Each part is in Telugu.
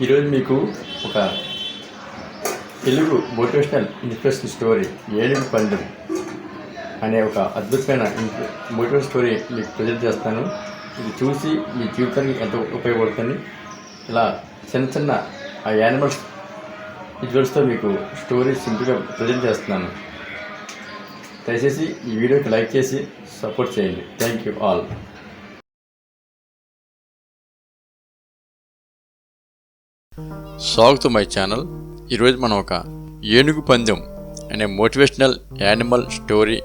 ఈరోజు మీకు ఒక తెలుగు మోటివేషనల్ ఇన్స్పిరేషన్ స్టోరీ ఏడుగు పండు అనే ఒక అద్భుతమైన మోటివేషన్ స్టోరీ మీకు ప్రజెంట్ చేస్తాను. ఇది చూసి మీ జీవితానికి ఎంతో ఉపయోగపడుతుంది. ఇలా చిన్న చిన్న ఆ యానిమల్స్ విజువల్స్తో మీకు స్టోరీ సింపుల్గా ప్రజెంట్ చేస్తున్నాను. దయచేసి ఈ వీడియోకి లైక్ చేసి సపోర్ట్ చేయండి. థ్యాంక్ యూ ఆల్ స్వాగతం మై ఛానల్. ఈరోజు మనం ఒక ఏనుగు పందెం అనే motivational animal story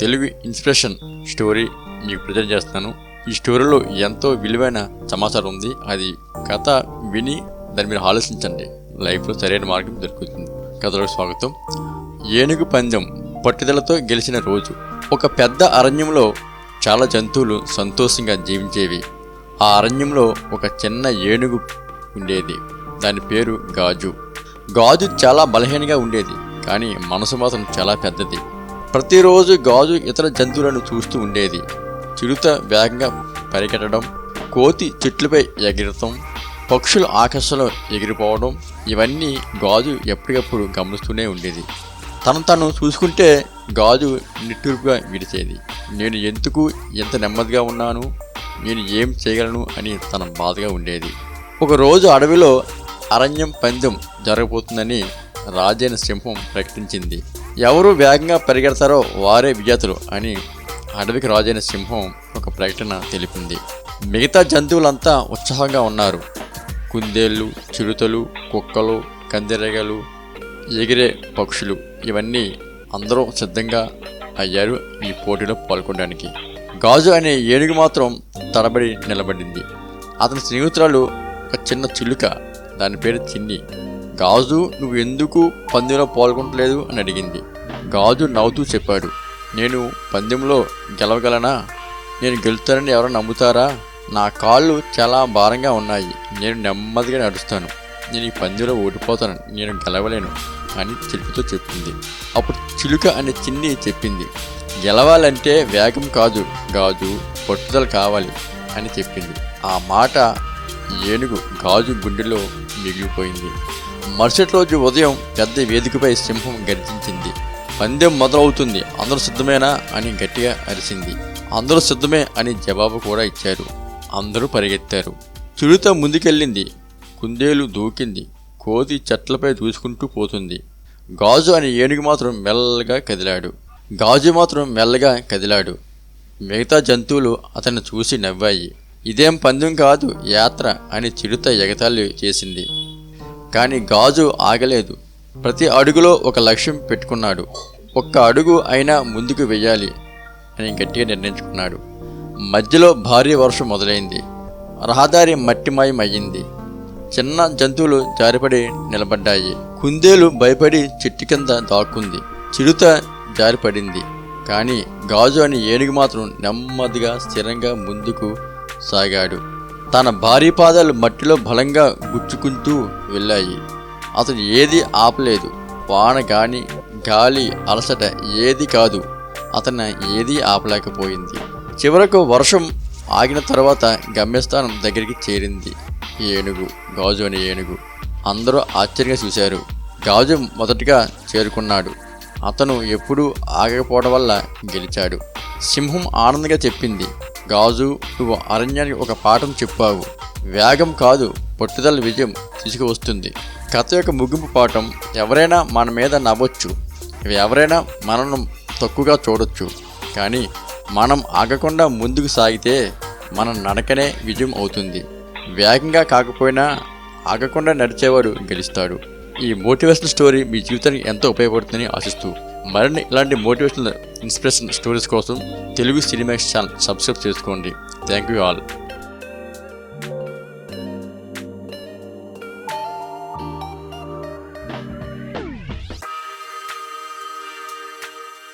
Telugu inspiration story మీకు ప్రజెంట్ చేస్తాను ఈ స్టోరీలో ఎంతో విలువైన సమాచారం ఉంది. అది కథ విని దాని మీరు ఆలోచించండి. లైఫ్లో సరైన మార్గం దొరుకుతుంది. కథలోకి స్వాగతం. ఏనుగు పందెం పట్టుదలతో గెలిచిన రోజు ఒక పెద్ద అరణ్యంలో చాలా జంతువులు సంతోషంగా జీవించేవి. ఆ అరణ్యంలో ఒక చిన్న ఏనుగు ఉండేది. దాని పేరు గాజు. గాజు చాలా బలహీనంగా ఉండేది కానీ మనసు మాత్రం చాలా పెద్దది. ప్రతిరోజు గాజు ఇతర జంతువులను చూస్తూ ఉండేది. చిరుత వేగంగా పరిగెట్టడం కోతి చెట్లపై ఎగిరటం పక్షులు ఆకాశంలో ఎగిరిపోవడం ఇవన్నీ గాజు ఎప్పటికప్పుడు గమనిస్తూనే ఉండేది. తను తను చూసుకుంటే గాజు నిట్టూర్పుగా విడిచేది. నేను ఎందుకు ఎంత నెమ్మదిగా ఉన్నాను? నేను ఏం చేయగలను? అని తన బాధగా ఉండేది. ఒకరోజు అడవిలో అరణ్యం పందెం జరగబోతుందని రాజైన సింహం ప్రకటించింది. ఎవరు వేగంగా పరిగెడతారో వారే విజేతలు అని అడవికి రాజైన సింహం ఒక ప్రకటన తెలిపింది. మిగతా జంతువులంతా ఉత్సాహంగా ఉన్నారు. కుందేళ్ళు చిరుతలు కుక్కలు కందిరగలు ఎగిరే పక్షులు ఇవన్నీ అందరూ సిద్ధంగా అయ్యారు ఈ పోటీలో పాల్గొనడానికి. గాజు అనే ఏనుగు మాత్రం తడబడి నిలబడింది. అతని స్నేహితురాలు ఒక చిన్న చిలుక దాని పేరు చిన్ని. గాజు నువ్వు ఎందుకు పందెంలో పాల్గొనట్లేదు అని అడిగింది. గాజు నవ్వుతూ చెప్పాడు. నేను పందెంలో గెలవగలనా? నేను గెలుస్తానని ఎవరో నమ్ముతారా? నా కాళ్ళు చాలా భారంగా ఉన్నాయి. నేను నెమ్మదిగా నడుస్తాను. నేను ఈ పందెంలో ఓడిపోతాను నేను గెలవలేను అని చిలుకతో చెప్పింది. అప్పుడు చిలుక అనే చిన్ని చెప్పింది. గెలవాలంటే వేగం కాదు. గాజు పట్టుదల కావాలి అని చెప్పింది. ఆ మాట ఏనుగు గాజు గుండెలో మిగిలిపోయింది. మరుసటి రోజు ఉదయం పెద్ద వేదికపై సింహం గర్జించింది. పందెం మొదలవుతుంది. అందరూ సిద్ధమేనా అని గట్టిగా అరిసింది అందరూ సిద్ధమే అని జవాబు కూడా ఇచ్చారు. అందరూ పరిగెత్తారు. చిరుత ముందుకెళ్ళింది. కుందేలు దూకింది. కోతి చెట్లపై దూసుకుంటూ పోతుంది. గాజు అనే ఏనుగు మాత్రం మెల్లగా కదిలాడు. గాజు మాత్రం మెల్లగా కదిలాడు. మిగతా జంతువులు అతన్ని చూసి నవ్వాయి. ఇదేం పందెం కాదు యాత్ర అని చిరుత ఎగతాళి చేసింది. కానీ గాజు ఆగలేదు. ప్రతి అడుగులో ఒక లక్ష్యం పెట్టుకున్నాడు. ఒక్క అడుగు అయినా ముందుకు వెయ్యాలి అని గట్టిగా నిర్ణయించుకున్నాడు. మధ్యలో భారీ వర్షం మొదలైంది. రహదారి మట్టిమాయం అయ్యింది చిన్న జంతువులు జారిపడి నిలబడ్డాయి. కుందేలు భయపడి చెట్టు కింద దాక్కుంది. చిరుత జారిపడింది. కానీ గాజు అని ఏనుగు మాత్రం నెమ్మదిగా స్థిరంగా ముందుకు సాగాడు. తన భారీ పాదాలు మట్టిలో బలంగా గుచ్చుకుంటూ వెళ్ళాయి. అతను ఏది ఆపలేదు. వాన గాని గాలి అలసట ఏది కాదు. అతను ఏదీ ఆపలేకపోయింది. చివరకు వర్షం ఆగిన తర్వాత గమ్యస్థానం దగ్గరికి చేరింది. ఏనుగు గాజు అనే ఏనుగు. అందరూ ఆశ్చర్యంగా చూశారు. గాజు మొదటగా చేరుకున్నాడు. అతను ఎప్పుడూ ఆగకపోవడం వల్ల గెలిచాడు. సింహం ఆనందంగా చెప్పింది. గాజు నువ్వు అరణ్యానికి ఒక పాఠం చెప్పావు. వేగం కాదు పట్టుదల విజయం తీసుకువస్తుంది. కథ యొక్క ముగింపు పాఠం ఎవరైనా మన మీద నవ్వచ్చు. ఎవరైనా మనను తక్కువగా చూడొచ్చు. కానీ మనం ఆగకుండా ముందుకు సాగితే మన నడకనే విజయం అవుతుంది. వేగంగా కాకపోయినా ఆగకుండా నడిచేవాడు గెలుస్తాడు. ఈ మోటివేషనల్ స్టోరీ మీ జీవితానికి ఎంతో ఉపయోగపడుతుందని ఆశిస్తూ మరిన్ని ఇలాంటి మోటివేషనల్ ఇన్స్పిరేషన్ స్టోరీస్ కోసం తెలుగు సినిమా ఛానల్ సబ్స్క్రైబ్ చేసుకోండి. Thank you all.